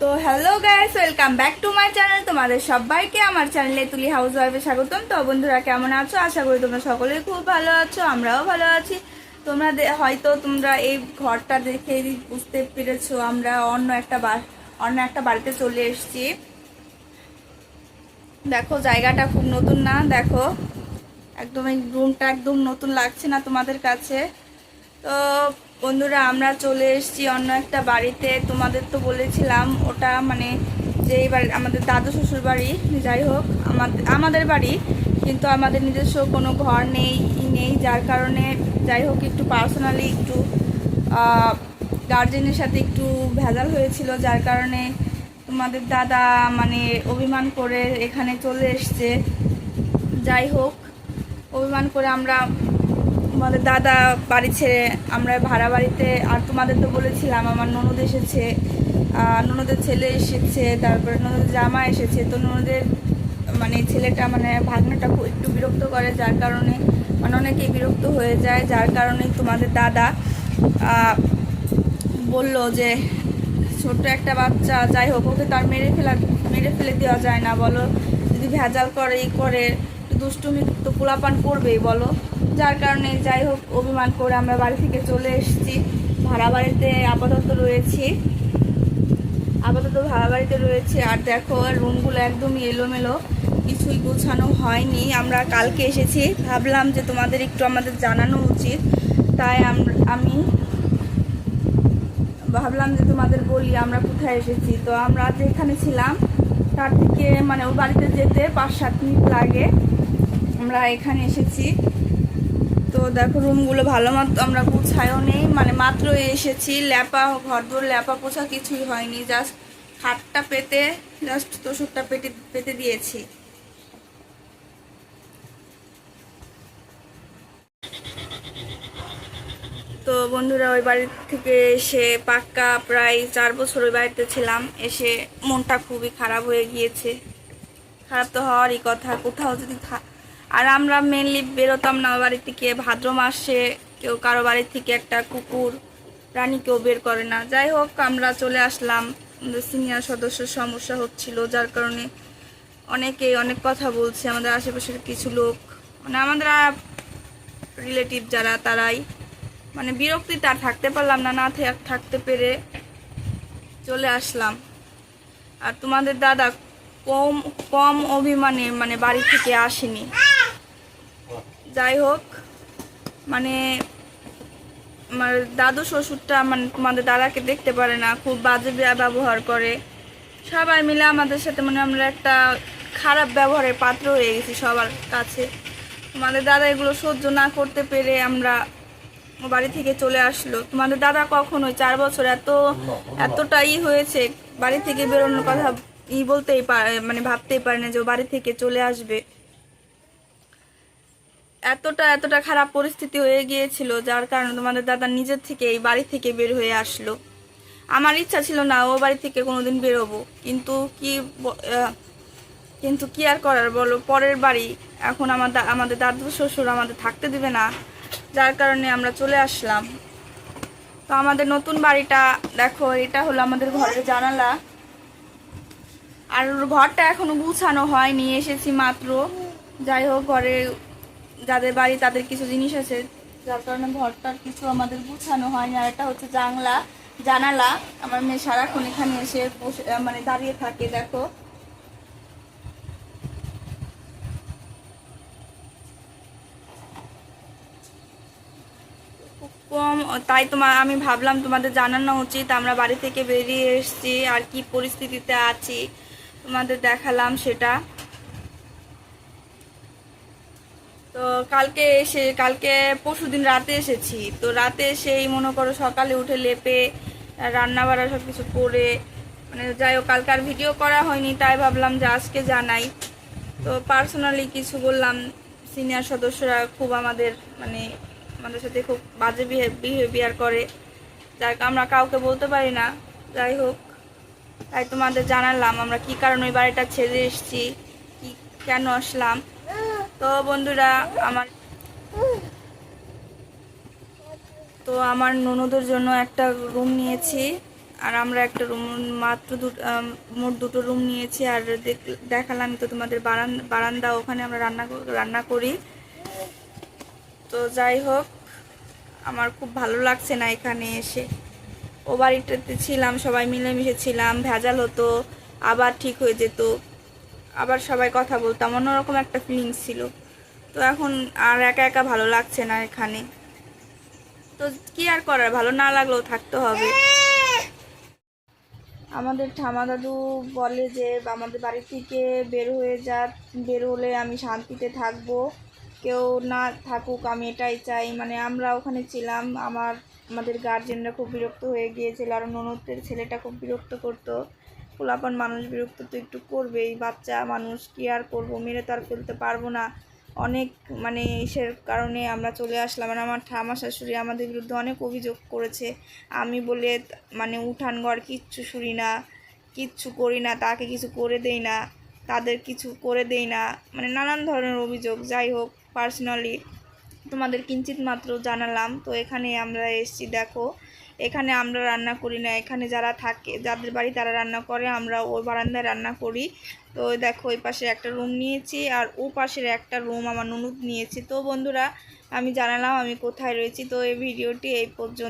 তো hello guys welcome back to my channel তোমাদের সবাইকে আমার চ্যানেলে তুলি হাউস ওয়াইফে স্বাগতম। তো বন্ধুরা, কেমন আছো? আশা করি তোমরা সকলেই খুব ভালো আছো, আমরাও ভালো আছি। তোমরা হয়তো তোমরা এই ঘরটা দেখে বুঝতে পেরেছ, আমরা অন্য একটা অন্য একটা বাড়িতে চলে এসেছি। দেখো, জায়গাটা খুব নতুন না, দেখো। একদম এই রুমটা একদম নতুন লাগছে না তোমাদের কাছে। তো বন্ধুরা, আমরা চলে এসেছি অন্য একটা বাড়িতে। তোমাদের তো বলেছিলাম, ওটা মানে যেই বাড়ি আমাদের দাদু শ্বশুর বাড়ি, যাই হোক আমাদের আমাদের বাড়ি, কিন্তু আমাদের নিজস্ব কোনো ঘর নেই নেই, যার কারণে যাই হোক, একটু পার্সোনালি একটু গার্জেনের সাথে একটু ভেজাল হয়েছিল, যার কারণে তোমাদের দাদা মানে অভিমান করে এখানে চলে এসছে। যাই হোক, অভিমান করে আমরা আমাদের দাদা বাড়ি ছেড়ে আমরা ভাড়া বাড়িতে, আর তোমাদের তো বলেছিলাম, আমার ননদ এসেছে ননদের ছেলে এসেছে, তারপরে ননদের জামা এসেছে, তো ননদের মানে ছেলেটা মানে ভাগনাটা একটু বিরক্ত করে, যার কারণে মানে অনেকেই বিরক্ত হয়ে যায়, যার কারণে তোমাদের দাদা বলল যে, ছোট্ট একটা বাচ্চা, যাই হোক, ওকে তার মেরে ফেলা, মেরে ফেলে দেওয়া যায় না, বলো, যদি ভেজাল করে, ই করে দুষ্টুমি তো পোলাপান করবেই, বলো। যার কারণে যাই হোক অভিমান করে আমরা বাড়ি থেকে চলে এসেছি। ভাড়া বাড়িতে আপাতত রয়েছি। আপাতত ভাড়া বাড়িতে রয়েছে। আর দেখো রুমগুলো একদমই এলোমেলো। কিছুই গোছানো হয়নি। আমরা কালকে এসেছি। ভাবলাম যে তোমাদের একটু আমাদের জানানো উচিত। তাই আম- ভাবলাম যে তোমাদের বলি, আমরা কোথায় এসেছি? তো আমরা যেখানে ছিলাম, তার থেকে মানে ও বাড়িতে যেতে পাঁচ সাত মিনিট লাগে। আমরা এখানে এসেছি। তো দেখো রুমগুলো ভালো মতো আমরা গুছায়ও নেই। মানে মাত্র এসেছি, ল্যাপা ঘর দোর ল্যাপা পোছা কিছুই হয়নি। জাস্ট খাটটা পেতে, জাস্ট তোষকটা পেটে পেতে দিয়েছি। তো বন্ধুরা, ওই বাড়ি থেকে এসে পাক্কা প্রায় চার বছর ওই বাড়িতে ছিলাম। এসে মনটা খুবই খারাপ হয়ে গিয়েছে। খারাপ তো হওয়ারই কথা, কোথাও যদি আর আমরা মেনলি বেরোতাম না বাড়ি থেকে ভাদ্র মাসে কেউ কারও বাড়ি থেকে একটা কুকুর প্রাণী কেউ বের করে না। যাই হোক, আমরা চলে আসলাম। আমাদের সিনিয়র সদস্যের সমস্যা হচ্ছিল, যার কারণে অনেকেই অনেক কথা বলছে, আমাদের আশেপাশের কিছু লোক মানে আমাদের রিলেটিভ যারা, তারাই মানে বিরক্তিতে আর থাকতে পারলাম না না থাকতে পেরে চলে আসলাম। আর তোমাদের দাদা কম কম অভিমানে মানে বাড়ি থেকে আসেনি। যাই হোক মানে আমার দাদু শ্বশুরটা মানে তোমাদের দাদাকে দেখতে পারে না, খুব বাজে ব্যবহার করে। সবাই মিলে আমাদের সাথে মানে আমরা একটা খারাপ ব্যবহারের পাত্র হয়ে গেছি সবার কাছে। তোমাদের দাদা এগুলো সহ্য না করতে পেরে আমরা বাড়ি থেকে চলে আসলো। তোমাদের দাদা কখনোই চার বছর এত এতটাই হয়েছে, বাড়ি থেকে বেরোনোর কথা ই বলতেই পারে মানে ভাবতেই পারে না যে বাড়ি থেকে চলে আসবে। এতটা এতটা খারাপ পরিস্থিতি হয়ে গিয়েছিল, যার কারণে তোমাদের দাদা নিজের থেকে এই বাড়ি থেকে বের হয়ে আসলো। আমার ইচ্ছা ছিল না ও বাড়ি থেকে কোনোদিন বেরোবো, কিন্তু কি কিন্তু কি আর করার বলো, পরের বাড়ি এখন আমার আমাদের দাদু শ্বশুর আমাদের থাকতে দিবে না, যার কারণে আমরা চলে আসলাম। তো আমাদের নতুন বাড়িটা দেখো, এটা হলো আমাদের ঘরের জানালা। আর ঘরটা এখনও গুছানো হয়নি, এসেছি মাত্র। যাই হোক, ঘরে যাদের বাড়ি তাদের কিছু জিনিস আছে, যার কারণে ঘরটার কিছু আমাদের গুছানো হয়নি। আর এটা হচ্ছে জানলা, জানালা। আমার মেয়ে সারাক্ষণ এখানে এসে বসে মানে দাঁড়িয়ে থাকে, দেখো। কম তাই তোমার আমি ভাবলাম তোমাদের জানানো উচিত। আমরা বাড়ি থেকে বেরিয়ে এসেছি, আর কি পরিস্থিতিতে আছি, তোমাদের দেখালাম সেটা। তো কালকে এসে, কালকে পরশুদিন রাতে এসেছি। তো রাতে এসেই মনে করো সকালে উঠে লেপে রান্না বাড়া সব কিছু করে মানে যাই হোক, কালকে আর ভিডিও করা হয়নি, তাই ভাবলাম যে আজকে জানাই। তো পার্সোনালি কিছু বললাম সিনিয়র সদস্যরা খুব আমাদের মানে আমাদের সাথে খুব বাজে বিহেভিয়ার করে। যাই আমরা কাউকে বলতে পারি না। যাই হোক, তাই তোমাদের জানালাম আমরা কি কারণে ওই বাড়িটা ছেড়ে এসেছি, কি কেন আসলাম। তো বন্ধুরা, আমার তো আমার ননদের জন্য একটা রুম নিয়েছি, আর আমরা একটা রুম মাত্র মোট দুটো রুম নিয়েছি, আর দেখ- দেখালাম তো তোমাদের বারান বারান্দা, ওখানে আমরা রান্না রান্না করি। তো যাই হোক, আমার খুব ভালো লাগছে না এখানে এসে। ও বাড়িটাতে ছিলাম, সবাই মিলেমিশে ছিলাম, ভেজাল হতো, আবার ঠিক হয়ে যেত। আবার সবাই কথা বলতাম, অন্যরকম একটা ফিলিংস ছিল। তো এখন আর একা একা ভালো লাগছে না এখানে। তো কি আর করার, ভালো না লাগলেও থাকতে হবে। আমাদের ঠামা দাদু বলে যে, আমাদের বাড়ি থেকে বের হয়ে যা, বের হলে আমি শান্তিতে থাকব। কেউ না থাকুক, আমি এটাই চাই। মানে আমরা ওখানে ছিলাম, আমার, আমাদের গার্জেনরা খুব বিরক্ত হয়ে গিয়েছিল, আর ননদের ছেলেটা খুব বিরক্ত করতো। পোলাপান মানুষ বিরক্ত তো একটু করবেই, বাচ্চা মানুষ কি আর করব? মেরে তো আর ফেলতে পারব না। অনেক মানে ইসের কারণে আমরা চলে আসলাম। আর আমার ঠামা শাশুড়ি আমাদের বিরুদ্ধে অনেক অভিযোগ করেছে। আমি বলে মানে উঠান ঘর কিচ্ছু শুনি না, কিচ্ছু করি না, তাকে কিছু করে দেই না, তাদের কিছু করে দেই না। মানে নানান ধরনের অভিযোগ। যাই হোক পার্সোনালি তোমাদের কিঞ্চিত মাত্র জানালাম। তো এখানে আমরা এসছি, দেখো। এখানে আমরা রান্না করি না, এখানে যারা থাকে, যাদের বাড়ি তারা রান্না করে, আমরা ওই বারান্দায় রান্না করি। তো দেখো, ওই পাশে একটা রুম নিয়েছি আর ও পাশের একটা রুম আমার ননুদ নিয়েছি। তো বন্ধুরা, আমি জানালাম আমি কোথায় রয়েছি। তো এই ভিডিওটি এই পর্যন্ত।